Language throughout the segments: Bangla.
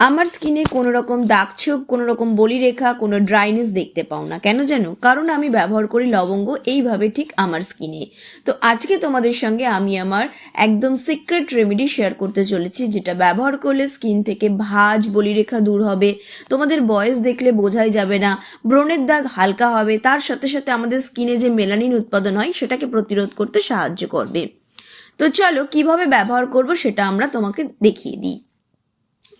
আমার স্কিনে কোনো রকম দাগ ছোপ, কোনো রকম বলিরেখা, কোনো ড্রাইনেস দেখতে পাও না। কেন জানো? কারণ আমি ব্যবহার করি লবঙ্গ এইভাবে ঠিক আমার স্কিনে। তো আজকে তোমাদের সঙ্গে আমি আমার একদম সিক্রেট রেমেডি শেয়ার করতে চলেছি, যেটা ব্যবহার করলে স্কিন থেকে ভাঁজ বলিরেখা দূর হবে। তোমাদের বয়স দেখলে বোঝাই যাবে না। ব্রণের দাগ হালকা হবে, তার সাথে সাথে আমাদের স্কিনে যে মেলানিন উৎপাদন হয়, সেটাকে প্রতিরোধ করতে সাহায্য করবে। তো চলো কীভাবে ব্যবহার করব সেটা আমরা তোমাকে দেখিয়ে দিই।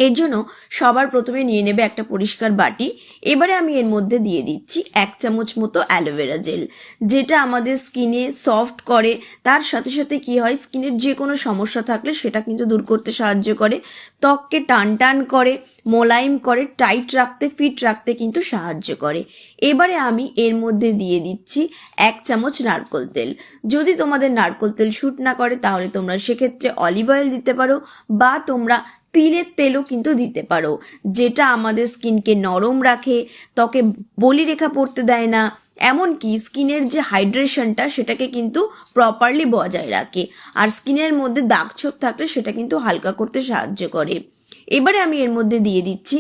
এর জন্য সবার প্রথমে নিয়ে নেবে একটা পরিষ্কার বাটি। এবারে আমি এর মধ্যে দিয়ে দিচ্ছি এক চামচ মতো অ্যালোভেরা জেল যেটা আমাদের স্কিনে সফট করে। তার সাথে সাথে কি হয়, স্কিনের যে কোনো সমস্যা থাকলে সেটা কিন্তু দূর করতে সাহায্য করে। ত্বককে টান টান করে, মোলায়েম করে টাইট রাখতে ফিট রাখতে কিন্তু সাহায্য করে। এবারে আমি এর মধ্যে দিয়ে দিচ্ছি এক চামচ নারকোল তেল। যদি তোমাদের নারকোল তেল শ্যুট না করে, তাহলে তোমরা সেক্ষেত্রে অলিভ অয়েল দিতে পারো, বা তোমরা তিলের তেলও কিন্তু দিতে পারো। যেটা আমাদের স্কিনকে নরম রাখে, ত্বকে বলিরেখা পড়তে দেয় না, এমনকি স্কিনের যে হাইড্রেশনটা সেটাকে কিন্তু প্রপারলি বজায় রাখে। আর স্কিনের মধ্যে দাগ ছোপ থাকলে সেটা কিন্তু হালকা করতে সাহায্য করে। এবারে আমি এর মধ্যে দিয়ে দিচ্ছি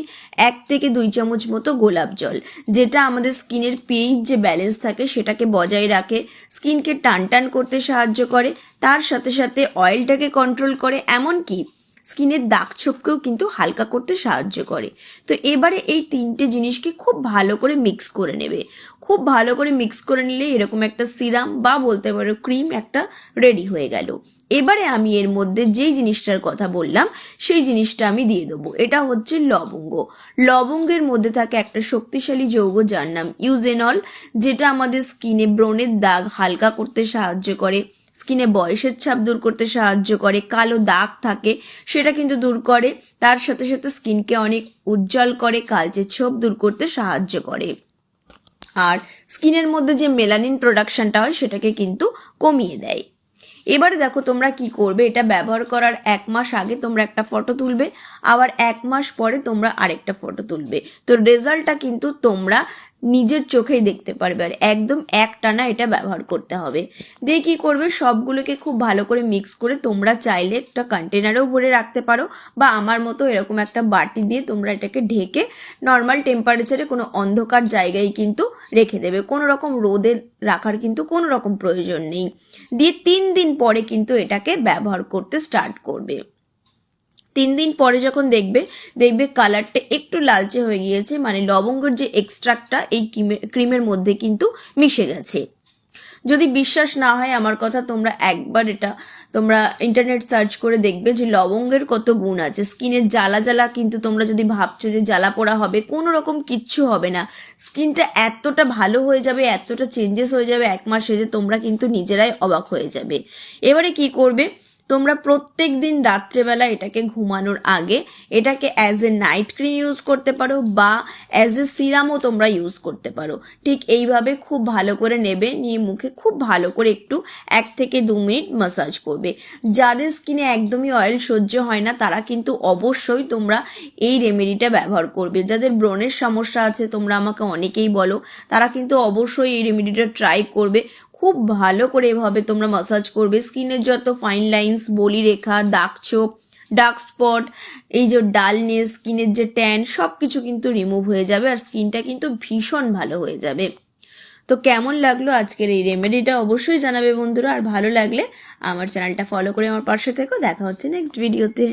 এক থেকে দুই চামচ মতো গোলাপ জল, যেটা আমাদের স্কিনের পিএইচ যে ব্যালেন্স থাকে সেটাকে বজায় রাখে, স্কিনকে টান টান করতে সাহায্য করে, তার সাথে সাথে অয়েলটাকে কন্ট্রোল করে, এমনকি স্কিনের দাগ ছোপকেও কিন্তু হালকা করতে সাহায্য করে। তো এবারে এই তিনটে জিনিসকে খুব ভালো করে মিক্স করে নেবে। খুব ভালো করে মিক্স করে নিলে এরকম একটা সিরাম বা বলতে পারো ক্রিম একটা রেডি হয়ে গেল। এবারে আমি এর মধ্যে যেই জিনিসটার কথা বললাম, সেই জিনিসটা আমি দিয়ে দেবো। এটা হচ্ছে লবঙ্গ। লবঙ্গের মধ্যে থাকে একটা শক্তিশালী যৌগ যার নাম ইউজেনল, যেটা আমাদের স্কিনে ব্রণের দাগ হালকা করতে সাহায্য করে। স্কিনে বয়সের ছাপ দূর করতে সাহায্য করে, কালো দাগ থাকে, সেটা কিন্তু দূর করে। তার সাথে সাথে স্কিনকে অনেক উজ্জ্বল করে, কালচে ছোপ দূর করতে সাহায্য করে। আর স্কিনের মধ্যে যে মেলানিন প্রোডাকশনটা হয়, সেটাকে কিন্তু কমিয়ে দেয়। এবারে দেখো তোমরা কি করবে, এটা ব্যবহার করার এক মাস আগে তোমরা একটা ফটো তুলবে, আবার এক মাস পরে তোমরা আরেকটা ফটো তুলবে। তো রেজাল্টটা কিন্তু তোমরা নিজের চোখেই দেখতে পারবে আর একদম এক টানা এটা ব্যবহার করতে হবে। দিয়ে কী করবে, সবগুলোকে খুব ভালো করে মিক্স করে তোমরা চাইলে একটা কন্টেনারেও ভরে রাখতে পারো বা আমার মতো এরকম একটা বাটি দিয়ে তোমরা এটাকে ঢেকে নর্মাল টেম্পারেচারে কোনো অন্ধকার জায়গায় কিন্তু রেখে দেবে। কোনো রকম রোদে রাখার কিন্তু কোনো রকম প্রয়োজন নেই। দিয়ে তিন দিন পরে কিন্তু এটাকে ব্যবহার করতে স্টার্ট করবে। তিন দিন পরে যখন দেখবে দেখবে কালারটা একটু লালচে হয়ে গিয়েছে মানে লবঙ্গের যে এক্সট্রাক্টটা এই ক্রিমের মধ্যে কিন্তু মিশে গেছে। যদি বিশ্বাস না হয় আমার কথা, তোমরা একবার এটা, তোমরা ইন্টারনেট সার্চ করে দেখবে যে লবঙ্গের কত গুণ আছে। স্কিনের জ্বালা জ্বালা কিন্তু তোমরা যদি ভাবছ যে জ্বালা পোড়া হবে, কোনো রকম কিচ্ছু হবে না। স্কিনটা এতটা ভালো হয়ে যাবে, এতটা চেঞ্জেস হয়ে যাবে এক মাসে যে তোমরা কিন্তু নিজেরাই অবাক হয়ে যাবে। এবারে কি করবে? তোমরা প্রত্যেক দিন রাত্রেবেলা এটাকে ঘুমানোর আগে এটাকে as a night cream use করতে পারো বা অ্যাজ এ সিরামও তোমরা ইউজ করতে পারো। ঠিক এইভাবে খুব ভালো করে নেবে, নিয়ে মুখে খুব ভালো করে একটু এক থেকে দু মিনিট মাসাজ করবে। যাদের স্কিনে একদমই অয়েল সহ্য হয় না, তারা কিন্তু অবশ্যই তোমরা এই রেমেডিটা ব্যবহার করবে। যাদের ব্রণের সমস্যা আছে, তোমরা আমাকে অনেকেই বলো, তারা কিন্তু অবশ্যই এই রেমেডিটা ট্রাই করবে। খুব ভালো করে এভাবে তোমরা মাসাজ করবে। স্কিনের যত ফাইন লাইন্স বলি রেখা, দাগ ছোপ ডার্ক স্পট এই যে ডালনেস স্কিনের যে ট্যান সব কিছু কিন্তু রিমুভ হয়ে যাবে আর স্কিনটা কিন্তু ভীষণ ভালো হয়ে যাবে। তো কেমন লাগল আজকের এই রেমেডিটা অবশ্যই জানাবে বন্ধুরা। আর ভালো লাগলে আমার চ্যানেলটা ফলো করে আমার পাশে থেকো। দেখা হচ্ছে নেক্সট ভিডিওতে